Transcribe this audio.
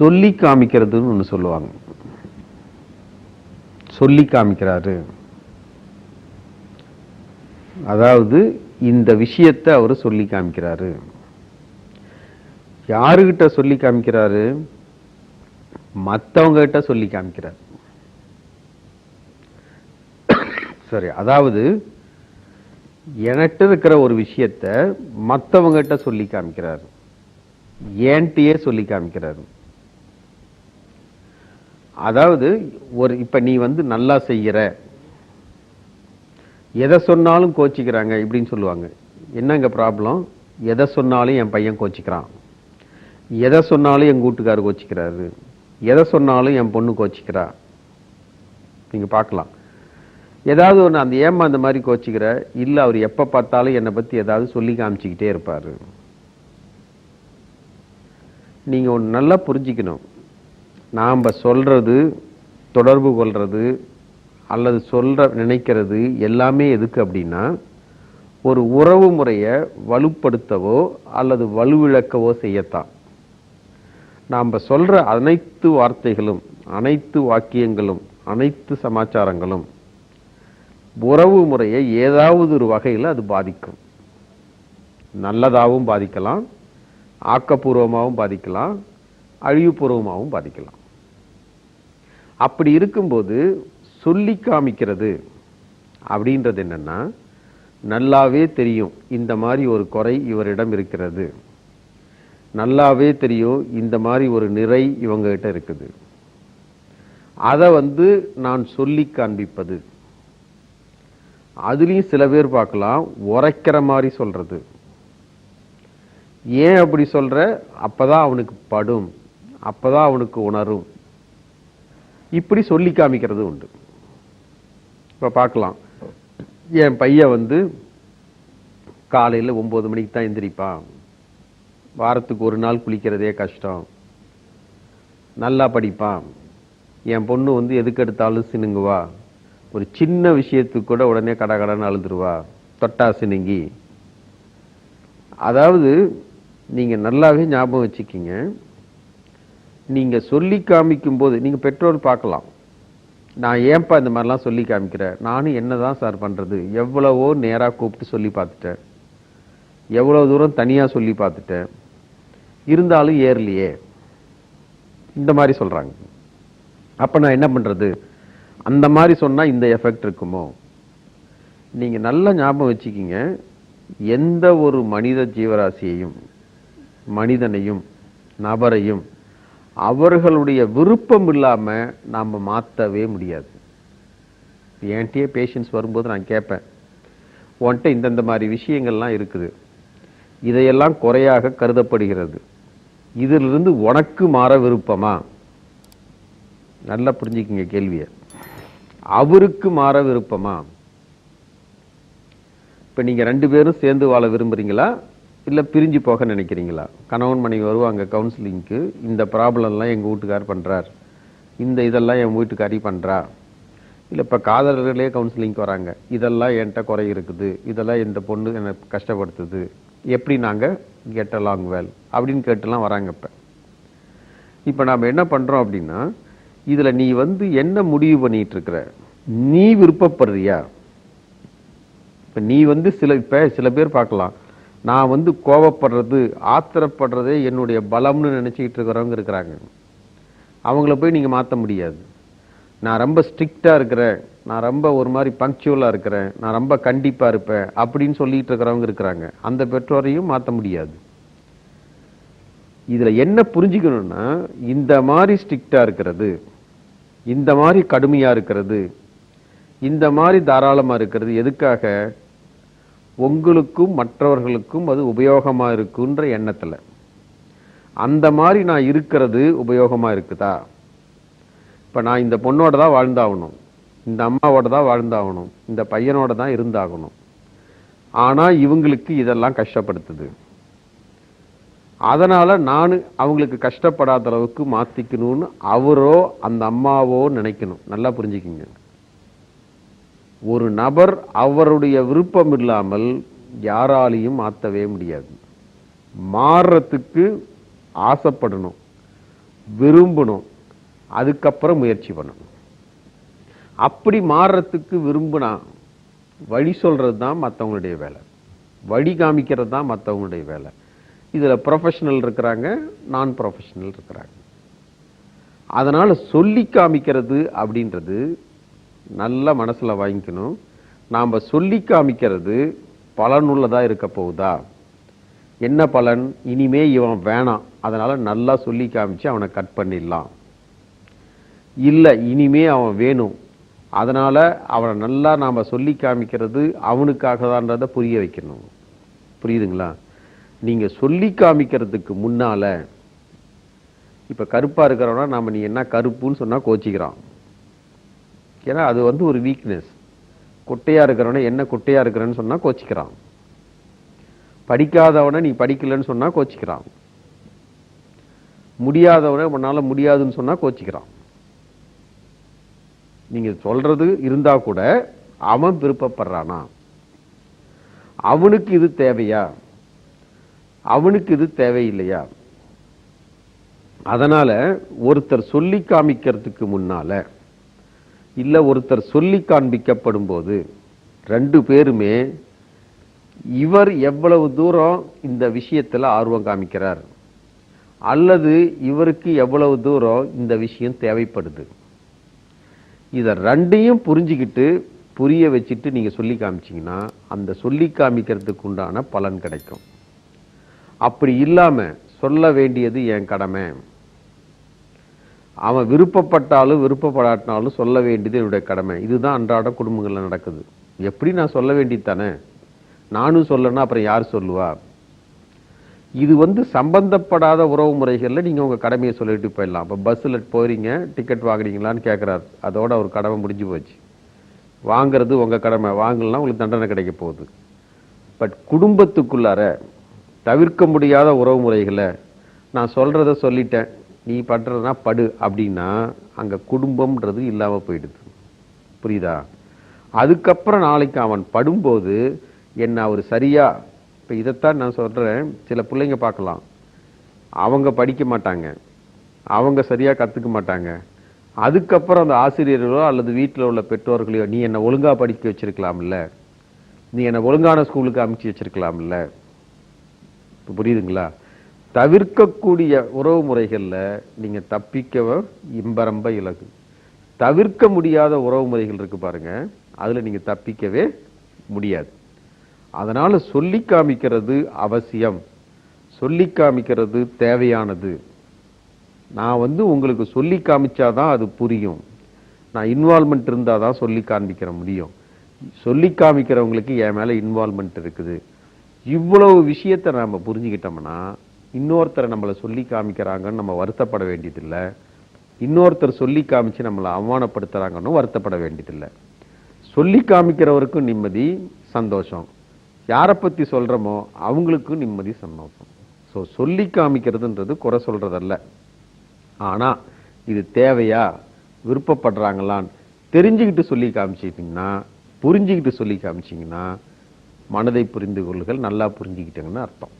சொல்லி காமிக்கிறதுன்னு ஒன்று சொல்லுவாங்க. சொல்லி காமிக்கிறாரு. அதாவது இந்த விஷயத்தை அவர் சொல்லி காமிக்கிறாரு. யாருகிட்ட சொல்லி காமிக்கிறாரு? மத்தவங்க கிட்ட சொல்லி காமிக்கிறார். சரி அதாவது என்கிட்ட இருக்கிற ஒரு விஷயத்த மத்தவங்ககிட்ட சொல்லி காமிக்கிறார். ஏன்ட்டியே சொல்லி காமிக்கிறாரு. அதாவது ஒரு இப்போ நீ வந்து நல்லா செய்கிற எதை சொன்னாலும் கோச்சிக்கிறாங்க இப்படின்னு சொல்லுவாங்க. என்னங்க ப்ராப்ளம் எதை சொன்னாலும் என் பையன் கோச்சிக்கிறான். எதை சொன்னாலும் எங்கள் வீட்டுக்காரர் கோச்சிக்கிறாரு. எதை சொன்னாலும் என் பொண்ணு கோச்சிக்கிறா. நீங்கள் பார்க்கலாம். ஏதாவது ஒன்று அந்த ஏமா அந்த மாதிரி கோச்சிக்கிற? இல்லை அவர் எப்போ பார்த்தாலும் என்னை பற்றி ஏதாவது சொல்லி காமிச்சிக்கிட்டே இருப்பார். நீங்கள் ஒன்று நல்லா புரிஞ்சுக்கணும். நாம் சொல்கிறது தொடர்பு கொள்வது அல்லது சொல்கிற நினைக்கிறது எல்லாமே எதுக்கு அப்படின்னா ஒரு உறவு முறையை வலுப்படுத்தவோ அல்லது வலுவிழக்கவோ செய்யத்தான். நாம் சொல்கிற அனைத்து வார்த்தைகளும் அனைத்து வாக்கியங்களும் அனைத்து சமாச்சாரங்களும் உறவு முறையை ஏதாவது ஒரு வகையில் அது பாதிக்கும். நல்லதாகவும் பாதிக்கலாம் ஆக்கப்பூர்வமாகவும் பாதிக்கலாம் அழிவுபூர்வமாகவும் பாதிக்கலாம். அப்படி இருக்கும்போது சொல்லி காமிக்கிறது அப்படின்றது என்னன்னா நல்லாவே தெரியும் இந்த மாதிரி ஒரு குறை இவரிடம் இருக்கிறது. நல்லாவே தெரியும் இந்த மாதிரி ஒரு நிறை இவங்ககிட்ட இருக்குது. அதை வந்து நான் சொல்லி காண்பிப்பது. அதுலேயும் சில பேர் பார்க்கலாம் உரைக்கிற மாதிரி சொல்கிறது ஏன் அப்படி சொல்கிற அப்போ தான் அவனுக்கு படும். அப்போ தான் அவனுக்கு உணரும். இப்படி சொல்லி காமிக்கிறது உண்டு. இப்போ பார்க்கலாம். என் பையன் வந்து காலையில் ஒம்பது மணிக்கு தான் எந்திரிப்பான். வாரத்துக்கு ஒரு நாள் குளிக்கிறதே கஷ்டம். நல்லா படிப்பான். என் பொண்ணு வந்து எதுக்கு எடுத்தாலும் சினுங்குவா. ஒரு சின்ன விஷயத்துக்கு கூட உடனே கடை கடன்னு அழுதுருவா. தொட்டா சினுங்கி. அதாவது நீங்கள் நல்லாவே ஞாபகம் வச்சுக்கிங்க. நீங்கள் சொல்லி காமிக்கும் போது நீங்கள் பெற்றோர் பார்க்கலாம். நான் ஏன்பா இந்த மாதிரிலாம் சொல்லி காமிக்கிறேன் நானும் என்னதான் சார் பண்ணுறது எவ்வளவோ நேராக கூப்பிட்டு சொல்லி பார்த்துட்டேன். எவ்வளோ தூரம் தனியாக சொல்லி பார்த்துட்டேன். இருந்தாலும் ஏறலையே. இந்த மாதிரி சொல்கிறாங்க அப்போ நான் என்ன பண்ணுறது அந்த மாதிரி சொன்னால் இந்த எஃபெக்ட் இருக்குமோ? நீங்கள் நல்ல ஞாபகம் வச்சுக்கிங்க. எந்த ஒரு மனித ஜீவராசியையும் மனிதனையும் நபரையும் அவர்களுடைய விருப்பம் இல்லாமல் நாம் மாற்றவே முடியாது. என்கிட்டயே பேஷண்ட்ஸ் வரும்போது நான் கேட்பேன். உன்கிட்ட இந்தந்த மாதிரி விஷயங்கள்லாம் இருக்குது. இதையெல்லாம் குறையாக கருதப்படுகிறது. இதிலிருந்து உனக்கு மாற விருப்பமா? நல்லா புரிஞ்சுக்கிங்க கேள்வியை. அவருக்கு மாற விருப்பமா? இப்போ நீங்கள் ரெண்டு பேரும் சேர்ந்து வாழ விரும்புறீங்களா? இல்லை பிரிஞ்சு போக நினைக்கிறீங்களா? கணவன் மனைவி வருவாங்க கவுன்சிலிங்க்கு இந்த ப்ராப்ளம்லாம் எங்கள் வீட்டுக்கார் பண்ணுறார் இந்த இதெல்லாம் என் வீட்டுக்காரி பண்ணுறா இல்லை இப்போ காதலர்களே கவுன்சிலிங்க்கு வராங்க. இதெல்லாம் என்கிட்ட குறை இருக்குது. இதெல்லாம் இந்த பொண்ணு என்னை கஷ்டப்படுத்துது. எப்படி நாங்கள் கெட் அலாங் வேல் அப்படின்னு கேட்டுலாம் வராங்க இப்போ. இப்போ நாம் என்ன பண்ணுறோம் அப்படின்னா இதில் நீ வந்து என்ன முடிவு பண்ணிகிட்ருக்கிற இருக்கிற நீ விருப்பப்படுறியா? இப்போ நீ வந்து சில இப்போ சில பேர் பார்க்கலாம். நான் வந்து கோவப்படுறது ஆத்திரப்படுறதே என்னுடைய பலம்னு நினச்சிக்கிட்டு இருக்கிறவங்க இருக்கிறாங்க. அவங்கள போய் நீங்கள் மாற்ற முடியாது. நான் ரொம்ப ஸ்ட்ரிக்டாக இருக்கிறேன். நான் ரொம்ப ஒரு மாதிரி பங்க்சுவலாக இருக்கிறேன். நான் ரொம்ப கண்டிப்பாக இருப்பேன் அப்படின்னு சொல்லிகிட்டு இருக்கிறவங்க இருக்கிறாங்க. அந்த பெற்றோரையும் மாற்ற முடியாது. இதில் என்ன புரிஞ்சுக்கணும்னா இந்த மாதிரி ஸ்ட்ரிக்டாக இருக்கிறது இந்த மாதிரி கடுமையாக இருக்கிறது இந்த மாதிரி தாராளமாக இருக்கிறது எதுக்காக? உங்களுக்கும் மற்றவர்களுக்கும் அது உபயோகமாக இருக்குன்ற எண்ணத்தில். அந்த மாதிரி நான் இருக்கிறது உபயோகமாக இருக்குதா? இப்போ நான் இந்த பொண்ணோட தான் வாழ்ந்தாகணும். இந்த அம்மாவோட தான் வாழ்ந்தாகணும். இந்த பையனோட தான் இருந்தாகணும். ஆனால் இவங்களுக்கு இதெல்லாம் கஷ்டப்படுத்துது. அதனால் நான் அவங்களுக்கு கஷ்டப்படாத அளவுக்கு மாற்றிக்கணும்னு அவரோ அந்த அம்மாவோ நினைக்கணும். நல்லா புரிஞ்சுக்கிங்க. ஒரு நபர் அவருடைய விருப்பம் இல்லாமல் யாராலையும் மாற்றவே முடியாது. மாறுறதுக்கு ஆசைப்படணும் விரும்பணும் அதுக்கப்புறம் முயற்சி பண்ணணும். அப்படி மாறுறதுக்கு விரும்பினா வழி சொல்கிறது தான் மற்றவங்களுடைய வேலை. வழி காமிக்கிறது தான் மற்றவங்களுடைய வேலை. இதில் ப்ரொஃபஷனல் இருக்கிறாங்க நான் ப்ரொஃபஷனல் இருக்கிறாங்க. அதனால் சொல்லி காமிக்கிறது அப்படின்றது நல்ல மனசில் வாங்கிக்கணும். நாம் சொல்லி காமிக்கிறது பலனுள்ளதாக இருக்க போகுதா? என்ன பலன்? இனிமே இவன் வேணாம். அதனால் நல்லா சொல்லி காமிச்சு அவனை கட் பண்ணிடலாம். இல்லை இனிமே அவன் வேணும். அதனால் அவனை நல்லா நாம் சொல்லி காமிக்கிறது அவனுக்காக தான்றதை புரிய வைக்கணும். புரியுதுங்களா? நீங்கள் சொல்லி காமிக்கிறதுக்கு முன்னால இப்போ கருப்பாக இருக்கிறவனா நாம் நீ என்ன கருப்புன்னு சொன்னால் கோச்சிக்கிறான். ஏன்னா அது வந்து ஒரு வீக்னஸ் குட்டையா இருக்கிறவனை என்ன குட்டையா இருக்கிறன்னு சொன்னா கோச்சிக்கிறான். படிக்காதவனை நீ படிக்கலன்னு சொன்னா கோச்சிக்கிறான். முடியாதவனை உன்னால முடியாதுன்னு சொன்னா கோச்சிக்கிறான். நீங்க சொல்றது இருந்தா கூட அவன் விருப்பப்படுறானா? அவனுக்கு இது தேவையா? அவனுக்கு இது தேவையில்லையா? அதனால ஒருத்தர் சொல்லி காமிக்கிறதுக்கு முன்னால இல்லை ஒருத்தர் சொல்லி காண்பிக்கப்படும் போது ரெண்டு பேருமே இவர் எவ்வளவு தூரம் இந்த விஷயத்தில் ஆர்வம் காமிக்கிறார் அல்லது இவருக்கு எவ்வளவு தூரம் இந்த விஷயம் தேவைப்படுது. இதை ரெண்டையும் புரிஞ்சுக்கிட்டு புரிய வச்சுட்டு நீங்கள் சொல்லி காமிச்சீங்கன்னா அந்த சொல்லி காமிக்கிறதுக்கு உண்டான பலன் கிடைக்கும். அப்படி இல்லாமல் சொல்ல வேண்டியது என் கடமை. அவன் விருப்பப்பட்டாலும் விருப்பப்படாட்டினாலும் சொல்ல வேண்டியது என்னுடைய கடமை. இதுதான் அன்றாட குடும்பங்களில் நடக்குது. எப்படி நான் சொல்ல வேண்டியது தானே? நானும் சொல்லனா அப்புறம் யார் சொல்லுவா? இது வந்து சம்பந்தப்படாத உறவு முறைகளில் நீங்கள் உங்கள் கடமையை சொல்லிட்டு போயிடலாம். இப்போ பஸ்ஸில் போகிறீங்க டிக்கெட் வாங்குறீங்களான்னு கேட்குறாரு அதோட ஒரு கடமை முடிஞ்சு போச்சு. வாங்கிறது உங்கள் கடமை. வாங்கலாம் உங்களுக்கு தண்டனை கிடைக்க போகுது. பட் குடும்பத்துக்குள்ளார தவிர்க்க முடியாத உறவு முறைகளை நான் சொல்கிறத சொல்லிட்டேன். நீ பண்ணுறதுனா படு அப்படின்னா அங்கே குடும்பம்ன்றது இல்லாமல் போயிடுது. புரியுதா? அதுக்கப்புறம் நாளைக்கு அவன் படும்போது என்ன அவர் சரியாக இப்போ இதைத்தான் நான் சொல்கிறேன் சில பிள்ளைங்க பார்க்கலாம். அவங்க படிக்க மாட்டாங்க. அவங்க சரியாக கற்றுக்க மாட்டாங்க. அதுக்கப்புறம் அந்த ஆசிரியர்களோ அல்லது வீட்டில் உள்ள பெற்றோர்களையோ நீ என்னை ஒழுங்காக படிக்க வச்சுருக்கலாம்ல? நீ என்னை ஒழுங்கான ஸ்கூலுக்கு அமுச்சு வச்சிருக்கலாம்ல? இப்போ புரியுதுங்களா? தவிர்க்கக்கூடிய உறவு முறைகளில் நீங்கள் தப்பிக்கவும் இம்பரம்ப இலகு. தவிர்க்க முடியாத உறவு முறைகள் இருக்குது பாருங்கள் அதில் நீங்கள் தப்பிக்கவே முடியாது. அதனால் சொல்லி காமிக்கிறது அவசியம். சொல்லி காமிக்கிறது தேவையானது. நான் வந்து உங்களுக்கு சொல்லி காமிச்சாதான் அது புரியும். நான் இன்வால்மெண்ட் இருந்தாதான் சொல்லி காண்பிக்கிற முடியும். சொல்லி காமிக்கிறவங்களுக்கு என் மேலே இன்வால்மெண்ட் இருக்குது. இவ்வளவு விஷயத்தை நாம் புரிஞ்சுக்கிட்டோம்னா இன்னொருத்தரை நம்மளை சொல்லி காமிக்கிறாங்கன்னு நம்ம வருத்தப்பட வேண்டியதில்லை. இன்னொருத்தர் சொல்லி காமிச்சு நம்மளை அவமானப்படுத்துகிறாங்கன்னு வருத்தப்பட வேண்டியதில்லை. சொல்லி காமிக்கிறவருக்கும் நிம்மதி சந்தோஷம். யாரை பற்றி சொல்கிறோமோ அவங்களுக்கும் நிம்மதி சந்தோஷம். ஸோ சொல்லி காமிக்கிறதுன்றது குறை சொல்கிறதல்ல ஆனால் இது தேவையா? விருப்பப்படுறாங்களான்னு தெரிஞ்சுக்கிட்டு சொல்லி காமிச்சிட்டிங்கன்னா புரிஞ்சுக்கிட்டு சொல்லி காமிச்சிங்கன்னா மனதை புரிந்து கொள்ளுகள் நல்லா புரிஞ்சுக்கிட்டங்கன்னு அர்த்தம்.